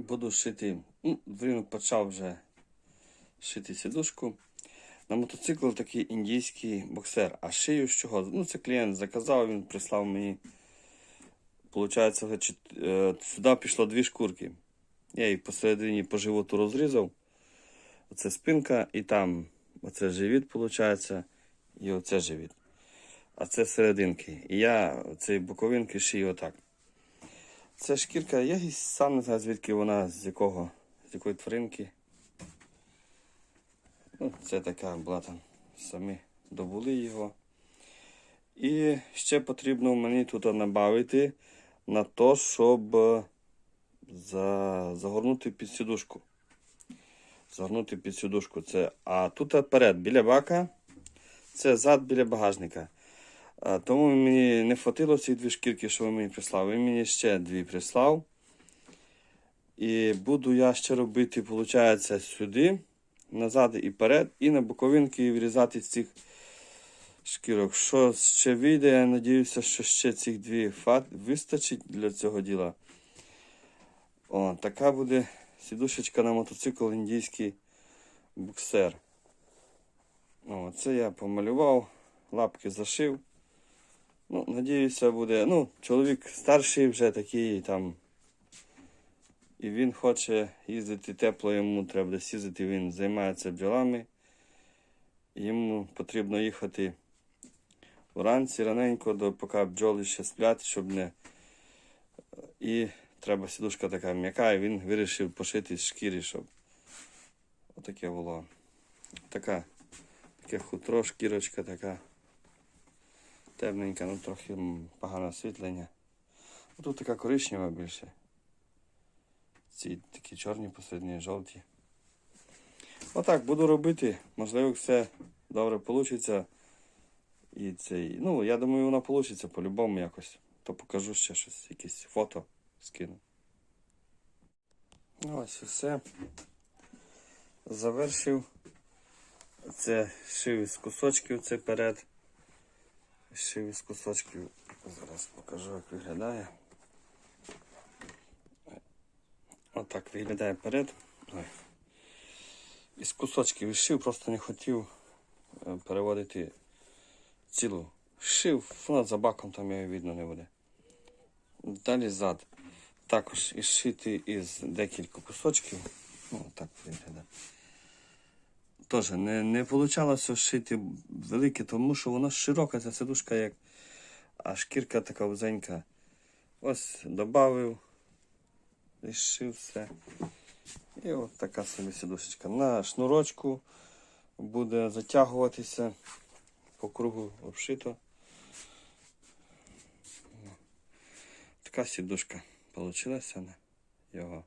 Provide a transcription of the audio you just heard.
буду шити. Ну, він почав вже шити сідушку. На мотоцикл такий індійський боксер. А шию з чого? Ну, це клієнт заказав, він прислав мені. Получається, е, сюди пішло дві шкурки. Я їх посередині по животу розрізав. Оце спинка і там оце живіт, виходить, і оце живіт. А це серединки. І я цієї боковинки шию отак. Це шкірка, я сам не знаю, звідки вона, з якого, з якої тваринки. Ну, це така була там, самі добули його. І ще потрібно мені тут набавити на то, щоб е, за, загорнути під сідушку. Загорнути під сідушку. Це, а тут перед, біля бака, це зад біля багажника. А, тому мені не хватило ці дві шкірки, що ви мені прислав. Він мені ще дві прислав. І буду я ще робити, виходить, сюди, назад і перед, і на боковинки вирізати з цих шкірок. Що ще вийде, я сподіваюся, що ще цих дві фат вистачить для цього діла. О, така буде сідушечка на мотоцикл індійський буксер. О, це я помалював, лапки зашив. Ну, надіюся, буде. Ну, чоловік старший вже такий там. І він хоче їздити тепло, йому треба десь їздити, він займається бджолами. Йому потрібно їхати вранці раненько, до, поки бджоли ще сплять, щоб не. І треба сідушка така м'яка, і він вирішив пошити з шкіри, щоб отаке було. Така, таке хутро, шкірочка така. Темненька, ну трохи погане освітлення. Ну, Тут така коричнева більше. Ці такі чорні посередні, жовті. Отак буду робити. Можливо, все добре вийде. І цей. Ну, я думаю, воно вийде по-любому якось. То покажу ще щось, якісь фото скину. Ну, Ось і все. Завершив. Це шив із кусочків, це перед. Шив із кусочків. Зараз покажу, як виглядає. Отак виглядає перед. Із кусочків шив, просто не хотів е, переводити цілу. Шив, вона за баком там його видно не буде. Далі зад. Також і шити із декілька кусочків. Ну, так виглядає. Теж не, не вийшло шити велике, тому що воно широка, ця сидушка, як, а шкірка така вузенька. Ось додав, і шив все. І от така собі сидушечка. На шнурочку буде затягуватися по кругу обшито. Така сідушка вийшла його.